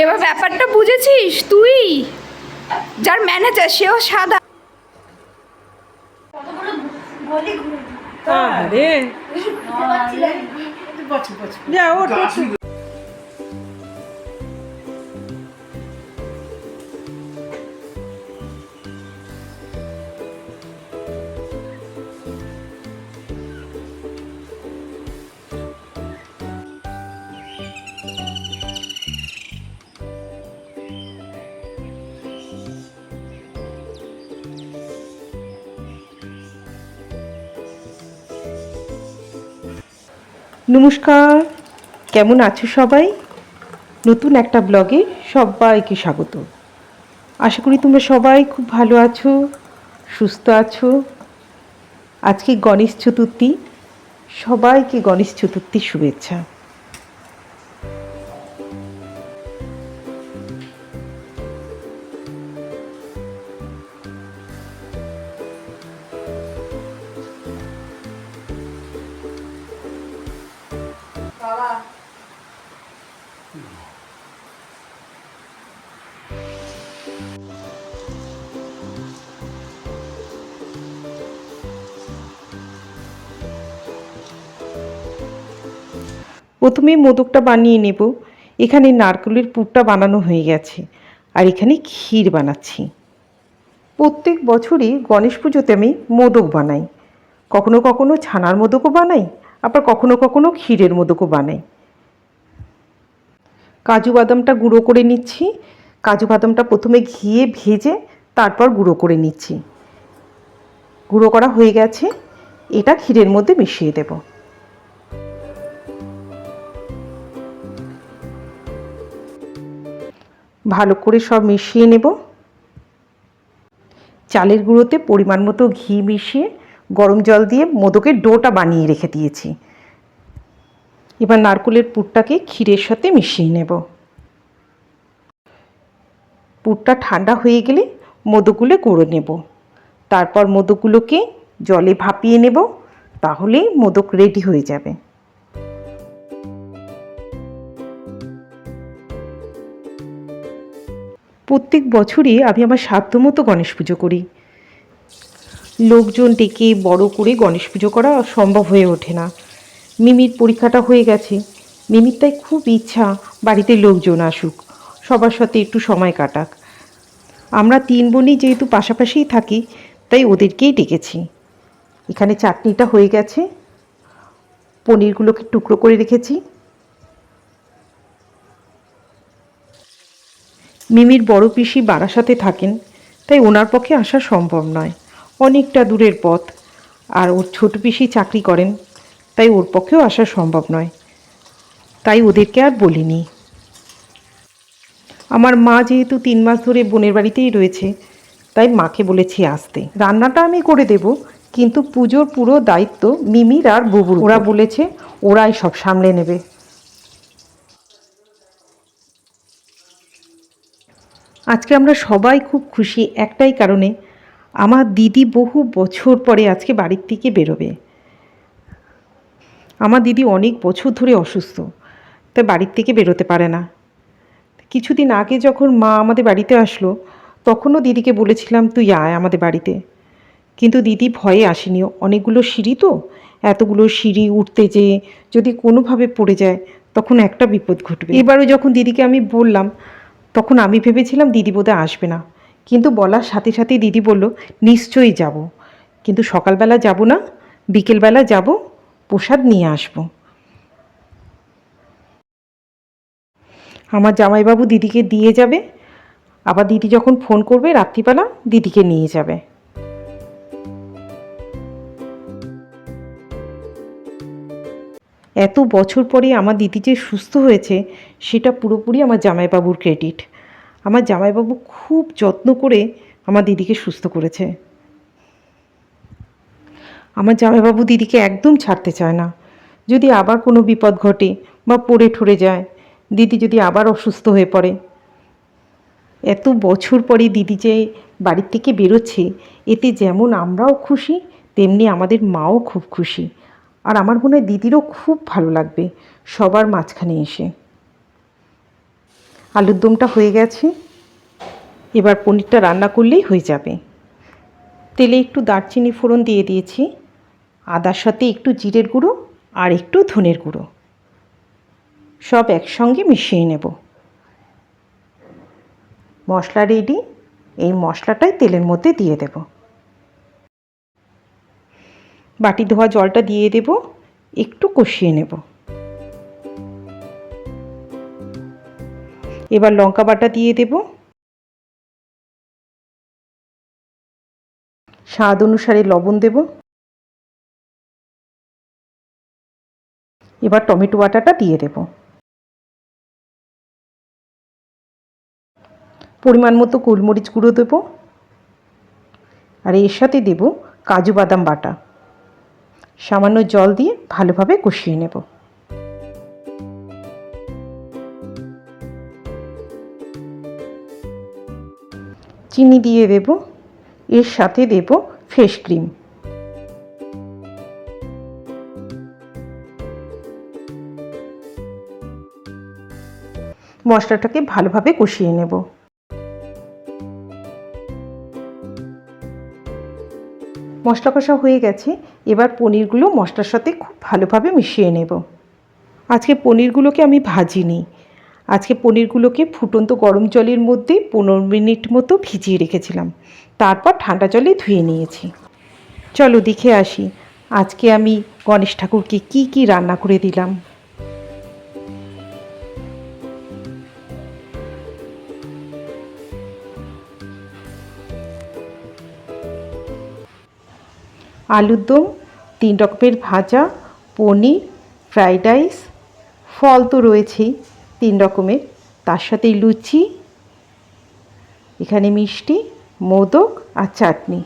এবার ব্যাপারটা বুঝেছিস? তুই? যার ম্যানেজার সেও সাদা। আরে যা ওঠ। নমস্কার, কেমন আছো সবাই? নতুন একটা ব্লগে সবাইকে স্বাগত। আশা করি তোমরা সবাই খুব ভালো আছো, সুস্থ আছো। আজকে গণেশ চতুর্থী, সবাইকে গণেশ চতুর্থীর শুভেচ্ছা। প্রথমে মোদকটা বানিয়ে নেব। এখানে নারকেলের পুরটা বানানো হয়ে গেছে। আর এখানে ক্ষীর বানাচ্ছি। প্রত্যেক বছরই গণেশ পুজোতে আমি মোদক বানাই। কখনো কখনো ছানার মোদকও বানাই, আবার কখনো কখনো ক্ষীরের মোদকও বানাই। কাজু বাদামটা গুঁড়ো করে নিচ্ছি। কাজু বাদামটা প্রথমে ঘিয়ে ভেজে তারপর গুঁড়ো করে নিচ্ছি। গুঁড়ো করা হয়ে গেছে। এটা ক্ষীরের মধ্যে মিশিয়ে দেবো। ভালো করে সব মিশিয়ে নেব। চালের গুঁড়োতে পরিমাণ মতো ঘি মিশিয়ে গরম জল দিয়ে মোদকের ডোটা বানিয়ে রেখে দিয়েছি। এবার নারকেলের পুরটাকে ক্ষীরের সাথে মিশিয়ে নেব। পুরটা ঠান্ডা হয়ে গেলে মোদকগুলো করে নেব। তারপর মোদকগুলোকে জলে ভাপিয়ে নেব, তাহলেই মোদক রেডি হয়ে যাবে। প্রত্যেক বছরই আমি আমার সাধ্যমতো গণেশ পুজো করি। লোকজন ডেকে বড় করে গণেশ পুজো করা সম্ভব হয়ে ওঠে না। মিমির পরীক্ষাটা হয়ে গেছে। মিমির তাই খুব ইচ্ছা বাড়িতে লোকজন আসুক। সবার সাথে একটু সময় কাটাক। আমরা তিন বোনই যেহেতু পাশাপাশিই থাকি, তাই ওদেরকেই ডেকেছি। এখানে চাটনিটা হয়ে গেছে। পনিরগুলোকে টুকরো করে রেখেছি। মিমির বড় পিসি বারাসাতে থাকেন, তাই ওনার পক্ষে আসা সম্ভব নয়। অনেকটা দূরের পথ, আর ওর ছোট পিসি চাকরি করেন, তাই ওর পক্ষেও আসা সম্ভব নয়। তাই ওদেরকে আর বলিনি। আমার মা যেহেতু তিন মাস ধরে বোনের বাড়িতেই রয়েছে, তাই মাকে বলেছি আসতে। রান্নাটা আমি করে দেব, কিন্তু পুজোর পুরো দায়িত্ব মিমির আর বুবুর ওরা বলেছে, ওরাই সব সামলে নেবে। আজকে আমরা সবাই খুব খুশি একটাই কারণে আমার দিদি বহু বছর পরে আজকে বাড়ির থেকে বেরোবে। আমার দিদি অনেক বছর ধরে অসুস্থ তাই বাড়ির থেকে বেরোতে পারে না। কিছুদিন আগে যখন মা আমাদের বাড়িতে আসলো, তখনও দিদিকে বলেছিলাম, তুই আয় আমাদের বাড়িতে। কিন্তু দিদি ভয়ে আসেনি। অনেকগুলো সিঁড়ি তো, এতগুলো সিঁড়ি উঠতে যেয়ে যদি কোনোভাবে পড়ে যায়, তখন একটা বিপদ ঘটবে। এবারও যখন দিদিকে আমি বললাম তখন আমি ভেবেছিলাম দিদি বোধহয় আসবে না। কিন্তু বলার সাথে সাথে দিদি বলল, নিশ্চয়ই যাব। কিন্তু সকালবেলা যাব না, বিকেলবেলা যাব, প্রসাদ নিয়ে আসব। আমার জামাইবাবু দিদিকে দিয়ে যাবে। আবার দিদি যখন ফোন করবে, রাত্রিবেলা দিদিকে নিয়ে যাবে। এত বছর পরে আমার দিদি যে সুস্থ হয়েছে, সেটা পুরোপুরি আমার জামাইবাবুর ক্রেডিট আমার জামাইবাবু খুব যত্ন করে আমার দিদিকে সুস্থ করেছে। আমার জামাইবাবু দিদিকে একদম ছাড়তে চায় না। যদি আবার কোনো বিপদ ঘটে বা পড়ে ঠরে যায়, দিদি যদি আবার অসুস্থ হয়ে পড়ে। এত বছর পরে দিদি যে বাড়ির থেকে বেরোচ্ছে, এতে যেমন আমরাও খুশি, তেমনি আমাদের মাও খুব খুশি। আর আমার মনে হয় দিদিরও খুব ভালো লাগবে সবার মাঝখানে এসে। আলুর দমটা হয়ে গেছে। এবার পনিরটা রান্না করলেই হয়ে যাবে। তেলে একটু দারচিনি ফোড়ন দিয়ে দিয়েছি। আদার সাথে একটু জিরের গুঁড়ো আর একটু ধনের গুঁড়ো। সব একসঙ্গে মিশিয়ে নেব। মশলা রেডি এই মশলাটাই তেলের মধ্যে দিয়ে দেব। বাটি ধোয়া জলটা দিয়ে দেব, একটু কষিয়ে নেব। এবার লঙ্কা বাটা দিয়ে দেব। স্বাদ অনুসারে লবণ দেব। এবার টমেটো বাটাটা দিয়ে দেব। পরিমাণ মতো গোলমরিচ গুঁড়ো দেব। আর এর সাথে দেব কাজু বাদাম বাটা। সামান্য জল দিয়ে ভালোভাবে কষিয়ে নেব। চিনি দিয়ে দেব, এর সাথে দেব ফ্রেশ ক্রিম। মশলাটাকে ভালোভাবে কষিয়ে নেব। মশলা কষা হয়ে গেছে। এবার পনিরগুলো মশলার সাথে খুব ভালোভাবে মিশিয়ে নেব। আজকে পনিরগুলোকে আমি ভাজি ভাজিনি। আজকে পনিরগুলোকে ফুটন্ত গরম জলের মধ্যে পনেরো মিনিট মতো ভিজিয়ে রেখেছিলাম। তারপর ঠান্ডা জলে ধুয়ে নিয়েছি। চলো দেখে আসি, আজকে আমি গণেশ ঠাকুরকে কি কি রান্না করে দিলাম। আলুর দম তিন রকমের ভাজা পনির ফ্রাইড রাইস ফল তো রয়েছেই তিন রকমের। তার সাথে লুচি এখানে মিষ্টি মোদক আর চাটনি।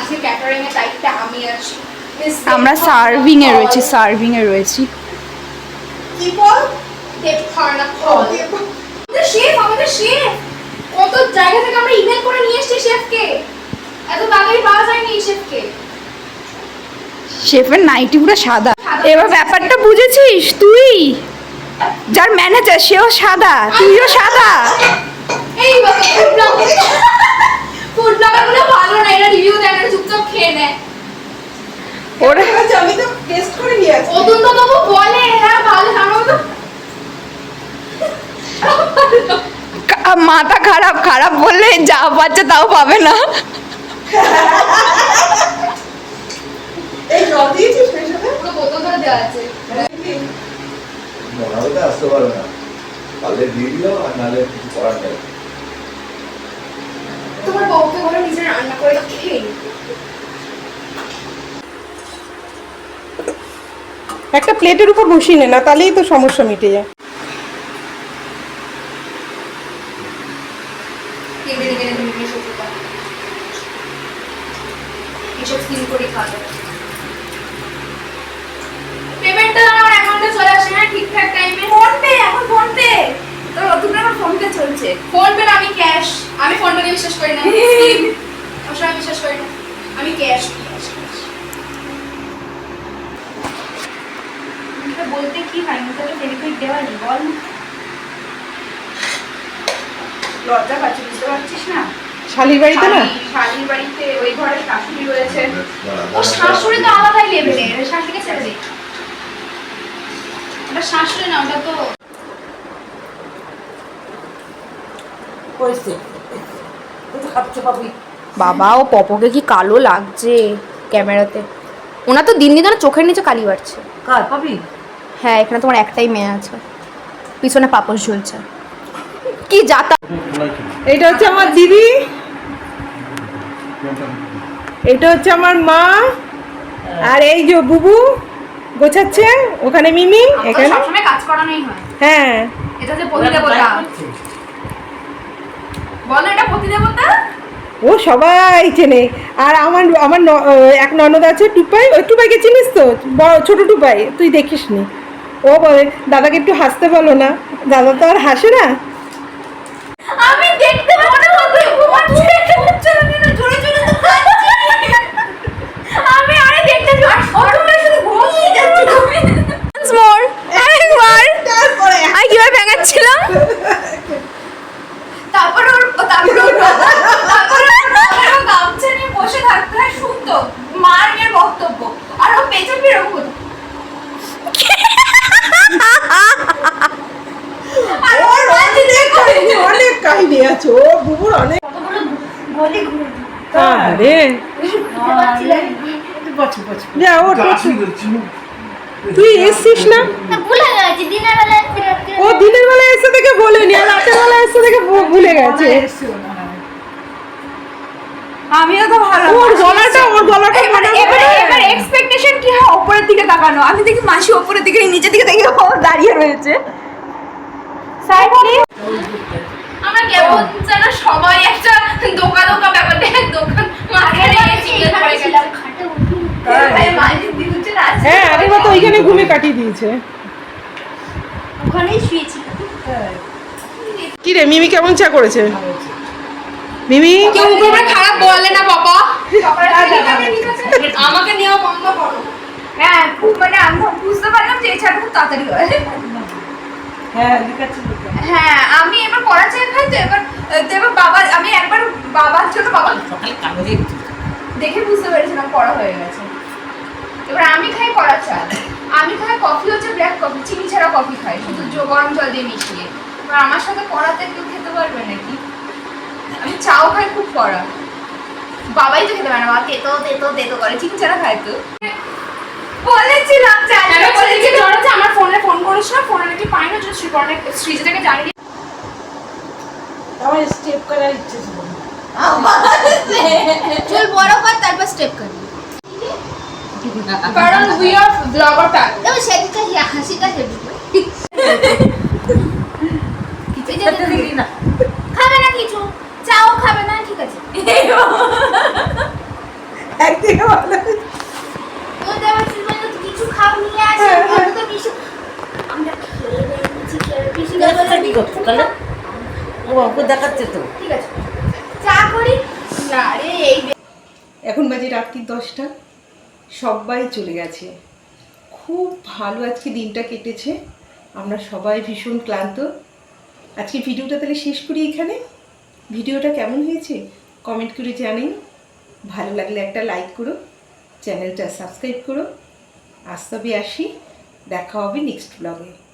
আজকে ক্যাটারিং এর দায়িত্বে আমি আছি। আমরা সার্ভিং এ রয়েছি সার্ভিং এ রয়েছি। কি বল? দেব খানা ফল আমাদের শেফ আমাদের শেফ! কত জায়গা থেকে আমরা ইমেল করে নিয়ে এসেছি শেফকে! এত তাড়াতাড়ি পাওয়া যায়নি এই শেফকে। শেফের নাইটি পুরো সাদা। এবার ব্যাপারটা বুঝেছিস? তুই! যার ম্যানেজার সেও সাদা। তুইও সাদা। এই বাবা ফুড ব্লগার ফুড ব্লগারগুলো ভালো না এরা রিভিউ দেয় না চুপচাপ খেয়ে নেয়। ওরা। আমি তো টেস্ট করে নিয়ে আসি অদন্ত বাবু বলে এরা ভালো আমরা তো মাথা খারাপ খারাপ বললে যা পাচ্ছে তাও পাবে না। এই জল দিয়েছিস সেই পুরো বোতল ধরে দেওয়া আছে। মনে আসতে পারবে না। পারলে দিয়ে দিও আর নাহলে কিছু করার নেই। তোমার বউকে বলে নিজে রান্না করে তো খেয়ে একটা প্লেটের উপর বসিয়ে নে না তাহলেই তো সমস্যা মিটে যায়। পেমেন্টটা আমার অ্যাকাউন্টে চলে আসে ঠিকঠাক টাইমে ফোন পে এখন ফোন পে তো নতুন আমার ফোন পে চলছে। ফোন পে আমি ক্যাশ আমি ফোন পে বিশ্বাস করি না। আমি বিশ্বাস করি না। আমি ক্যাশ ক্যাশ বলতে কি হয়? মুখে তো বেনিফিট দেওয়া নেই বল। লজ্জা পাচ্ছি বুঝতে পারছিস না? শালির বাড়িতে না? শালির বাড়িতে ওই ঘরে শাশুড়ি রয়েছে। ও শাশুড়ি তো আলাদাই লেভেলের শাশুড়িকে ছেড়ে দে। ওটা শাশুড়ি না ওটা তো বাবা ও পপকে কি কালো লাগছে ক্যামেরাতে? ওনা তো দিন দিন চোখের নিচে কালি বাড়ছে। কার পাবি? হ্যাঁ এখানে তোমার একটাই মেয়ে আছে। পিছনে পাপস ঝুলছে। কি যাতা এটা হচ্ছে আমার দিদি। এটা হচ্ছে আমার মা। আর এই যে বুবু গোছাচ্ছে ওখানে মিমি এখানে। সবসময় কাজ করানোই হয়। হ্যাঁ। এটা যে পতি দেবতা বলো এটা পতি দেবতা ও সবাই চেনে। আর আমার আমার ন- এক ননদ আছে টুপাই। ওই টুপাইকে চিনিস তো? বড় ছোট টুপাই। তুই দেখিস নি ও বলে, দাদাকে একটু হাসতে বলো না। দাদা তো আর হাসে না। আমি দেখতে পাচ্ছি না তুই ঘুমাচ্ছিস জোরে জোরে তো খাচ্ছিস আরে যা ওঠ ওঠ। তুই এসছিস না? দিনের বেলায় ও দিনের বেলা এসে থেকে বলেনি আর রাতের বেলা এসে থেকে ভুলে গেছে। আমিও তো ভালো ওর গলাটা ওর গলাটা এবার মনে এবার এবার এক্সপেকটেশন কি হয়? উপরের দিকে তাকানো। আমি দেখি মাসি উপরের দিকে নিচের দিকে দেখি ও দাঁড়িয়ে রয়েছে। সাইড আমরা কেমন যেন সবাই একটা দোকা দোকা ব্যাপার দেখ দোকান মাঝখানে গেছি। পড়ে না হ্যাঁ আগের বার তো ওইখানে ঘুমে কাটিয়ে দিয়েছে। ওখানেই শুয়েছি। কি রে মিমি কেমন চা করেছে? মিমি? কেউ উপরে খারাপ বলে না বাবা। আমাকে নিয়েও বন্ধ করো। হ্যাঁ খুব মানে আমি বুঝতে পারলাম যে এই ছাড়া খুব তাড়াতাড়ি হয়। হ্যাঁ আমি এবার কড়া চা খাই তো এবার তো এবার বাবা আমি একবার বাবার জন্য বাবা দেখে বুঝতে পেরেছিলাম কড়া হয়ে গেছে। এবার আমি খাই কড়া চা। আমি খাই কফি হচ্ছে ব্ল্যাক কফি চিনি ছাড়া কফি খাই শুধু গরম জল দিয়ে মিশিয়ে। এবার আমার সাথে কড়াতে কেউ খেতে পারবে নাকি? আমি চাও খাই খুব কড়া বাবাই তো খেতে পারে না বাবা তেতো তেতো তেতো করে চিনি ছাড়া খায় তো। বলেছিলাম জানি বলেছি বলেছিলাম? আমার ফোনে ফোন করিস না ফোনে নাকি পাই না শ্রী শ্রীজিতাকে জানিয়ে চুল বড় কর তারপর স্টেপ করবি কারণ উই আর ব্লগার তবে সেদিকে হাসিটা হেবি খাবে না কিছু চাও খাবে না ঠিক আছে একদিকে ভালো তো দেওয়ার ছিল না, তো কিছু খাও নিয়ে আসে আমি তো পিসু আমরা খেয়ে নিয়েছি খেয়ে পিসু কি করছ তাহলে বাবু দেখাচ্ছে তো। ঠিক আছে। চা করি? না রে এই এখন বাজে রাত্রি দশটা? সবাই চলে গেছে। খুব ভালো আজকে দিনটা কেটেছে। আমরা সবাই ভীষণ ক্লান্ত। আজকে ভিডিওটা তাহলে শেষ করি এখানে। ভিডিওটা কেমন হয়েছে? কমেন্ট করে জানিও। ভালো লাগলে একটা লাইক করো। চ্যানেলটা সাবস্ক্রাইব করো। আজ তবে আসি। দেখা হবে নেক্সট ব্লগে।